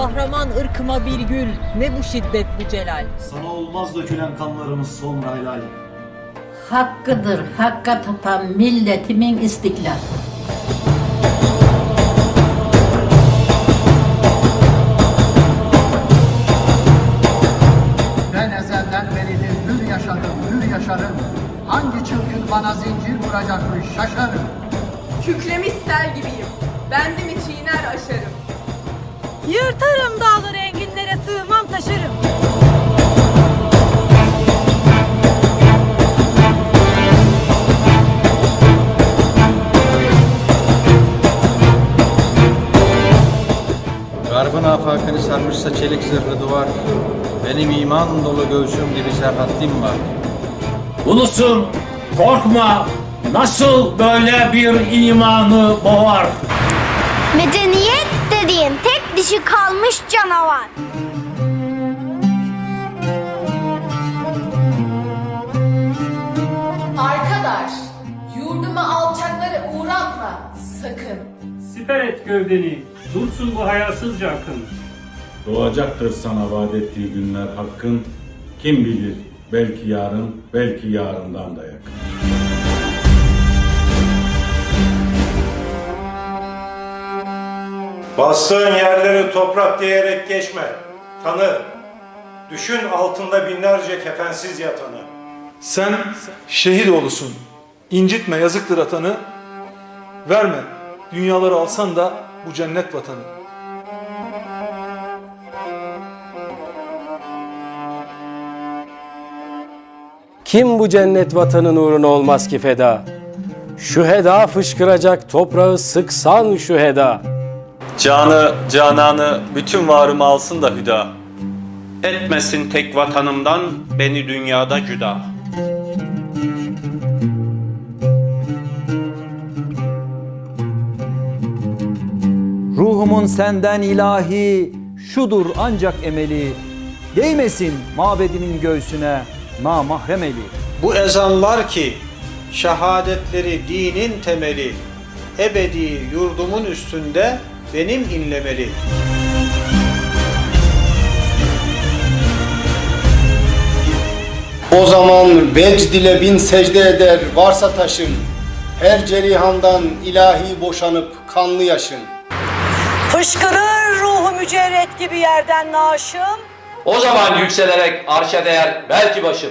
Kahraman ırkıma bir gül, ne bu şiddet bu celal. Sana olmaz dökülen kanlarımız sonra helal. Hakkıdır hakka tapan milletimin istiklal. Ben ezelden beridir hür yaşarım, hür yaşarım. Hangi çılgın bana zincir vuracakmış şaşarım. Kükremiş sel gibiyim. Bendimi çiğner aşarım. Yırtarım dağları enginlere sığmam taşırım. Garbın afakını sarmışsa çelik zırhlı duvar, benim iman dolu göğsüm gibi serhattim var. Ulusum korkma nasıl böyle bir imanı boğar? Medeniyet dediğin tek dişi kalmış canavar. Arkadaş, yurduma alçakları uğratma sakın. Siper et gövdeni, dursun bu hayasızca akın. Doğacaktır sana vaat ettiği günler hakkın. Kim bilir belki yarın, belki yarından da yakın. Bastığın yerleri toprak diyerek geçme. Tanı. Düşün altında binlerce kefensiz yatanı. Sen şehit olusun. İncitme yazıktır atanı. Verme. Dünyaları alsan da bu cennet vatanı. Kim bu cennet vatanın uğruna olmaz ki feda? Şu heda fışkıracak toprağı sıksan şu heda. Canı, cananı, bütün varımı alsın da hüda. Etmesin tek vatanımdan beni dünyada cüda. Ruhumun senden ilahi, şudur ancak emeli. Değmesin mabedinin göğsüne namahrem eli. Bu ezanlar ki şehadetleri dinin temeli. Ebedi yurdumun üstünde benim inlemeli. O zaman vecd ile bin secde eder varsa taşım. Her cerihandan ilahi boşanıp kanlı yaşım. Fışkırır ruhu mücerret gibi yerden naşım. O zaman yükselerek arşa değer belki başım.